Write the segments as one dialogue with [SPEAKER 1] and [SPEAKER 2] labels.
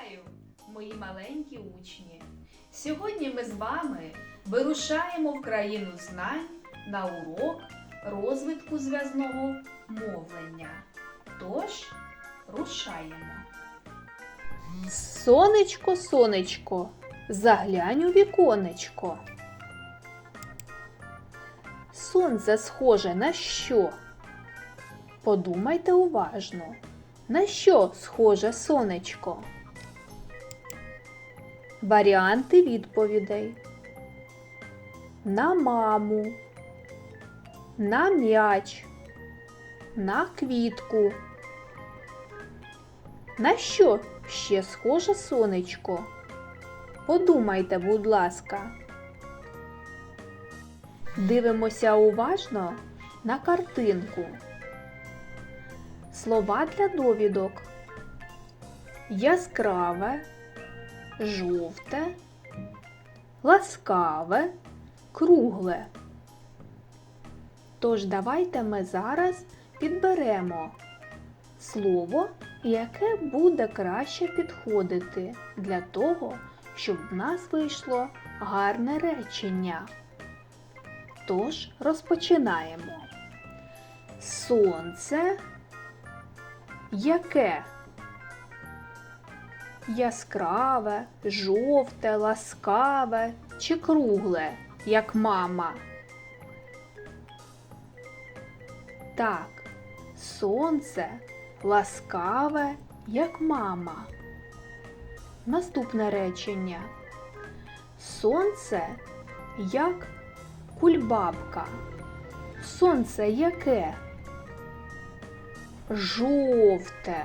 [SPEAKER 1] Вітаю, мої маленькі учні! Сьогодні ми з вами вирушаємо в країну знань на урок розвитку зв'язного мовлення. Тож, рушаємо.
[SPEAKER 2] Сонечко, сонечко, заглянь у віконечко. Сонце схоже на що? Подумайте уважно, на що схоже сонечко? Варіанти відповідей. На маму, на м'яч, на квітку. На що ще схоже сонечко? Подумайте, будь ласка. Дивимося уважно на картинку. Слова для довідок. Яскраве, жовте, ласкаве, кругле. Тож давайте ми зараз підберемо слово, яке буде краще підходити для того, щоб в нас вийшло гарне речення. Тож розпочинаємо. Сонце яке? Яскраве, жовте, ласкаве чи кругле, як мама? Так, сонце ласкаве, як мама. Наступне речення. Сонце як кульбабка. Сонце яке? Жовте,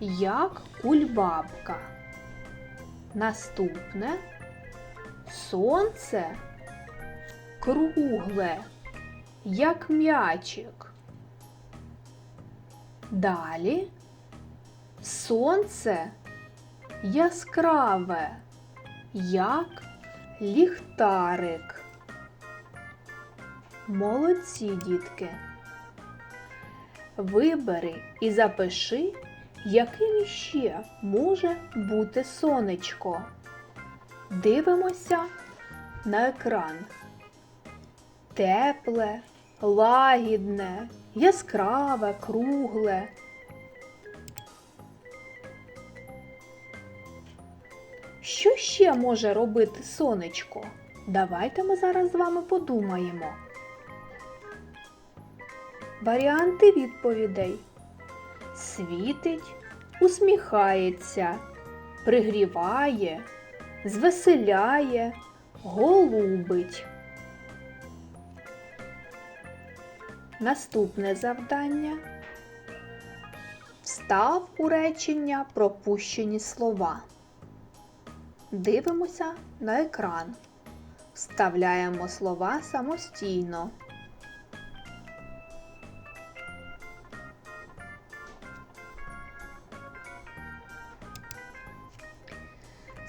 [SPEAKER 2] як кульбабка. Наступне сонце кругле, як м'ячик. Далі сонце яскраве, як ліхтарик. Молодці, дітки. Вибери і запиши, яким іще може бути сонечко. Дивимося на екран. Тепле, лагідне, яскраве, кругле. Що ще може робити сонечко? Давайте ми зараз з вами подумаємо. Варіанти відповідей. Світить, усміхається, пригріває, звеселяє, голубить. Наступне завдання. Встав у речення пропущені слова. Дивимося на екран. Вставляємо слова самостійно.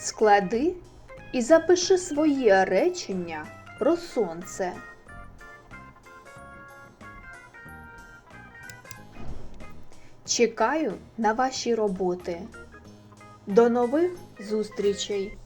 [SPEAKER 2] Склади і запиши своє речення про сонце. Чекаю на ваші роботи. До нових зустрічей!